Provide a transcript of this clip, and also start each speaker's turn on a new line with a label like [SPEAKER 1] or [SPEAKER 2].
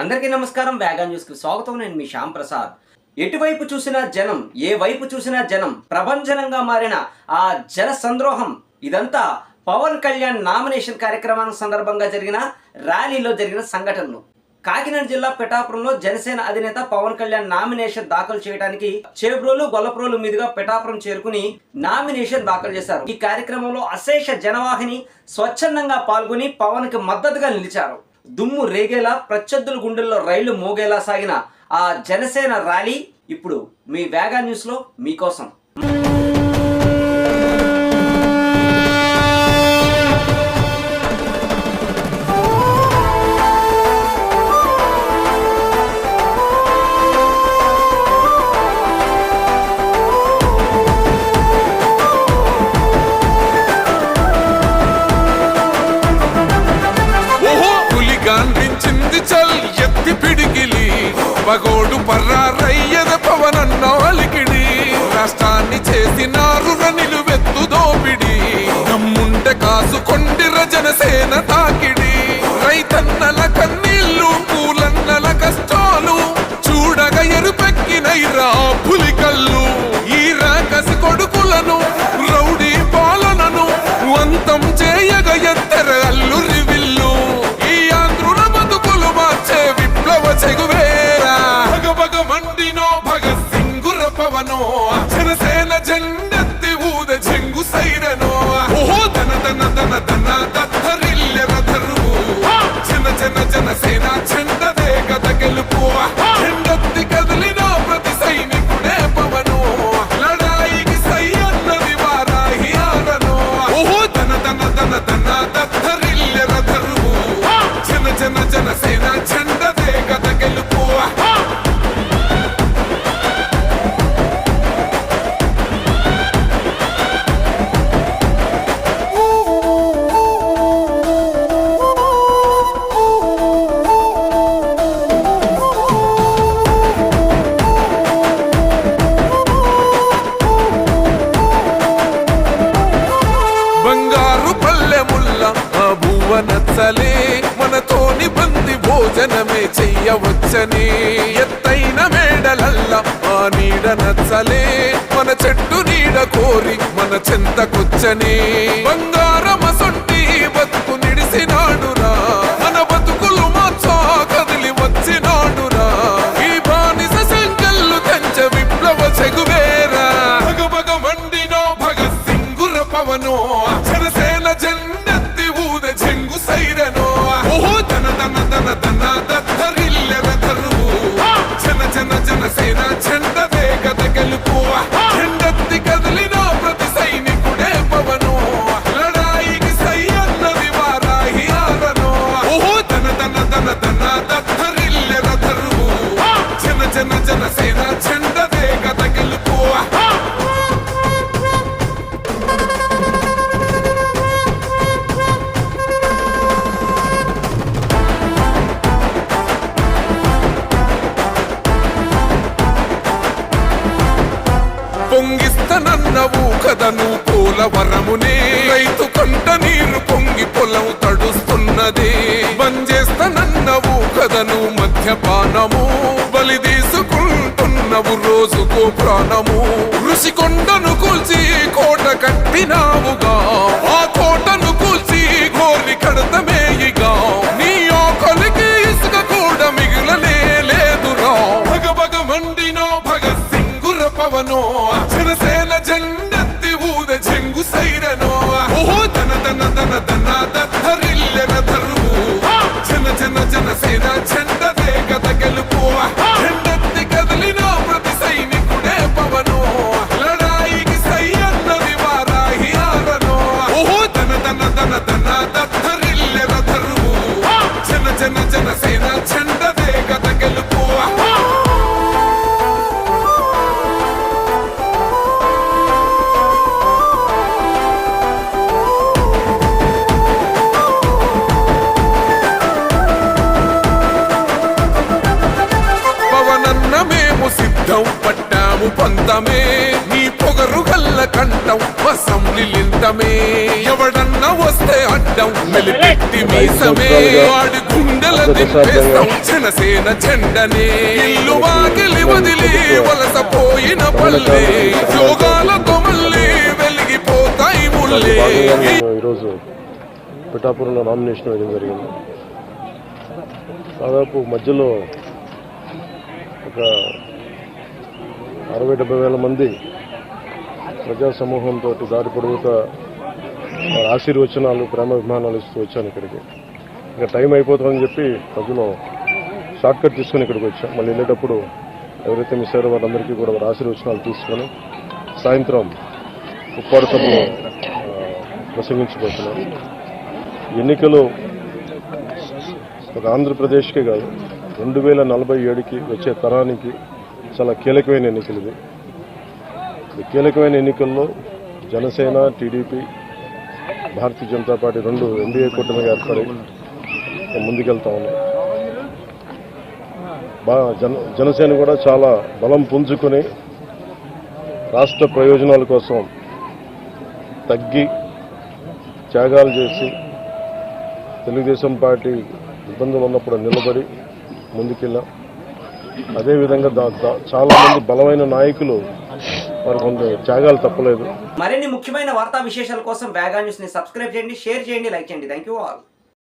[SPEAKER 1] అందరికీ నమస్కారం. వ్యాగా న్యూస్కి స్వాగతం. నేను మీ శ్యామ్ ప్రసాద్. ఎటువైపు చూసినా జనం ఏ వైపు చూసినా జనం ప్రభంజనంగా మారిన ఆ జన సంద్రోహం ఇదంతా పవన్ కళ్యాణ్ నామినేషన్ కార్యక్రమానికి సందర్భంగా జరిగిన ర్యాలీలో జరిగిన సంఘటనలు. కాకినాడ జిల్లా పిఠాపురంలో జనసేన అధినేత పవన్ కళ్యాణ్ నామినేషన్ దాఖలు చేయడానికి చేబ్రోలు గొల్లప్రోలు మీదుగా పిఠాపురం చేరుకుని నామినేషన్ దాఖలు చేశారు. ఈ కార్యక్రమంలో అశేష జనవాహిని స్వచ్ఛందంగా పాల్గొని పవన్కి మద్దతుగా నిలిచారు. దుమ్ము రేగేలా ప్రత్యర్థుల గుండెల్లో రైళ్ళు మోగేలా సాగిన ఆ జనసేన ర్యాలీ ఇప్పుడు మీ వేగా న్యూస్లో మీకోసం.
[SPEAKER 2] పగోడు పర్రారయ్యద పవనన్న అలికిడి. రాష్ట్రాన్ని చేసినారు నిలువెత్తు దోపిడి. దమ్ముంటే కాసుకొండిర జనసేన తాకిడి. రైతన్నల కన్నీళ్ళు పూలన్నల కష్టాలు. చూడగ ఎరుపెక్కినైరా పులి పులికల్లు ఈ రాకసి కొడుకులను రౌడీ పాలనను అంతం చే జన జనసేన చెండదే గద పల్లెముల్ల ఆ భువ నచ్చలే మనతోని బంది భోజనమే చెయ్యవచ్చని. ఎత్తైన మేడలల్ల ఆ నీడ నచ్చలే మన చెట్టు నీడ కోరి మన చెంతకొచ్చని. బంగారమసొంటి బతుకు నిడిసినాడురా మన బతుకులు మాచా కదిలి వచ్చినాడురా ఈ బానిస సంకల్లు కంచ విప్లవ చెగువేరా భగ భగ మండినో భగత్ సింగుర పవనో జనసేన జెండెత్తి దన దన దత్తరిల్లెర ధరువు జన జన జనసేన చెండదే గద గెలుపు చెండెత్తి కదిలిన ప్రతి సైనికుడే పవను. లడాయికి సై అన్నది వారాహి ఆరనో. ఓహో! దన దన దన దన దత్తరిల్లెర ధరువు జన జన జనసేన కదను పోలవరమునే రైతు కంట నీరు పొంగి పొలం తడుస్తున్నది. బంజేస్తనన్నవు కదను మద్యపానము బలి తీసుకుంటున్నవు రోజుకో ప్రాణము ఋషికొండను కూల్చి కోట కట్టినావుగా. in a tent. పవనన్న నీ పొగరు గల్ల కంఠం అసెంబ్లీ లింటమే ఎవడన్నా వస్తే అడ్డం మెలిపెట్టి మీసమే. వాడి గుండెల దింపేస్తాం జనసేన చెండనే ఇల్లు వాకిలి వదిలి వలస పోయిన పల్లె. యోగాలతో మళ్ళీ వెలిగిపోతాయి ముల్లే.
[SPEAKER 3] ఈరోజు పిఠాపురంలో నామినేషన్ వేయడం జరిగింది. దాదాపు మధ్యలో ఒక అరవై డెబ్బై వేల మంది ప్రజా సమూహంతో దారి పొడుగుతా వారి ఆశీర్వచనాలు ప్రేమాభిమానాలు ఇస్తూ వచ్చాను ఇక్కడికి. ఇంకా టైం అయిపోతుందని చెప్పి ప్రజలు షార్ట్ కట్ తీసుకొని ఇక్కడికి వచ్చాం. మళ్ళీ వెళ్ళేటప్పుడు ఎవరైతే మిస్ అయ్యారో వాళ్ళందరికీ కూడా వారి ఆశీర్వచనాలు తీసుకొని సాయంత్రం ఉప్పాడు సభలో ప్రసంగించబోతున్నాం. ఎన్నికలు ఒక ఆంధ్రప్రదేశ్కే కాదు రెండు వేల నలభై ఏడుకి వచ్చే తరానికి చాలా కీలకమైన ఎన్నికలు ఇది ఈ కీలకమైన ఎన్నికల్లో జనసేన టీడీపీ భారతీయ జనతా పార్టీ రెండు ఎన్డీఏ కూటమిగా ఏర్పడి ముందుకెళ్తా ఉన్నాయి. బా జన జనసేన కూడా చాలా బలం పుంజుకొని రాష్ట్ర ప్రయోజనాల కోసం తగ్గి త్యాగాలు చేసి తెలుగుదేశం పార్టీ ఇబ్బందులు ఉన్నప్పుడు నిలబడి ముందుకెళ్ళాం. అదేవిధంగా దా- చాలా మంది బలమైన నాయకులు వారు కొంత త్యాగాలు తప్పలేదు.
[SPEAKER 1] మరిన్ని ముఖ్యమైన వార్తా విశేషాల కోసం వేగా న్యూస్ని సబ్స్క్రైబ్ చేయండి షేర్ చేయండి లైక్ చేయండి. Thank you all